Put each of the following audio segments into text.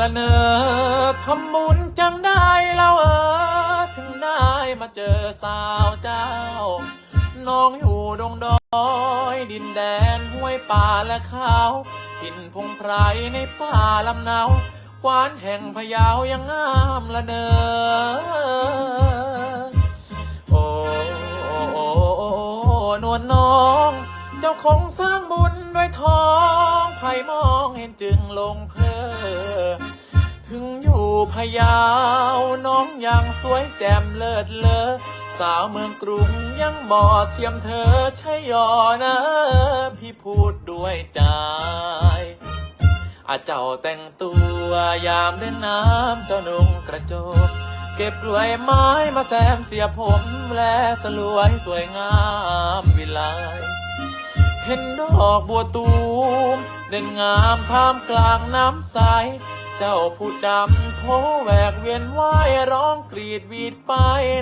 ละเนอทำบุญจังได้แล้วเออ ถึงได้มาเจอสาวเจ้า น้องอยู่ดงดอยดินแดนห้วยป่าและเขาหินพงไพรในป่าลำเนากวานแห่งพะเยายังงามละเนอโอ้โอ้โอ้นวลน้อง เจ้าคงสร้างบุญด้วยทอง ไผ่มองเห็นจึงลงเพอถึงอยู่พยาวน้องยังสวยแจ่มเลิศเลอสาวเมืองกรุงยังบ่เทียมเธอใช่ยอนะ พี่พูดด้วยใจอาเจ้าแต่งตัวยามเล่นน้ำเจ้านุ่งกระโจก เก็บกล้วยไม้มาแซมเสียผมและสลวยสวยงามวิไลเห็นดอกบัวตูม เด่นงามท่ามกลางน้ำใส เจ้าผู้ดำโพแหวกเวียนว่ายร้องกรีดวีดไป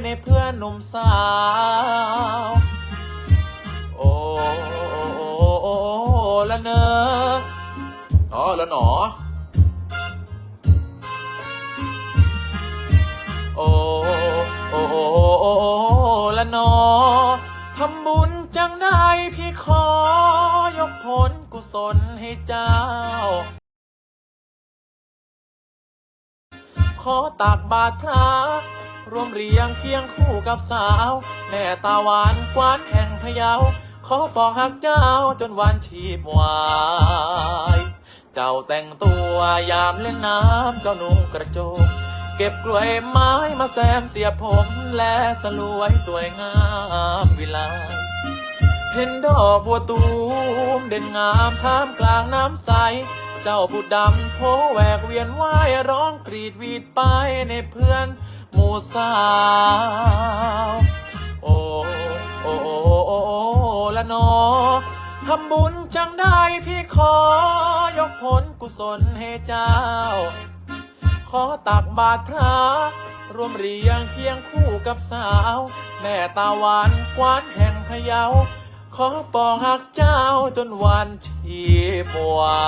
ในเพื่อนหนุ่มสาว โอ้โอ้โอ้โอ้ละเนออ๋อแล้วหนอโอ้โอ้โอ้โอ้ละหนอ ทำบุญจังได้พี่ขอยกผลกุศลให้เจ้า ขอตักบาตรพระรวมเรียงเคียงคู่กับสาว แม่ตาหวานกวานแห่งพะเยา ขอปองหักเจ้าจนวันชีพวาย เจ้าแต่งตัวยามเล่นน้ำเจ้านุ่งกระโจก เก็บกล้วยไม้มาแซมเสียผมและสลวยสวยงามวิไลเห็นดอกบัวตูมเด่นงามท่ามกลางน้ำใส เจ้าผู้ดำโพแหวกเวียนว่ายร้องกรีดวีดไปในเพื่อนหมู่สาว โอ้โอ้โอ้โอ้โอ้ละนอทำบุญจังได้พี่ขอยกผลกุศลให้เจ้า ขอตักบาตรพระรวมเรียงเคียงคู่กับสาว แม่ตาหวานกวานแห่งพะเยา ขอปองหักเจ้าจนวันชีพวา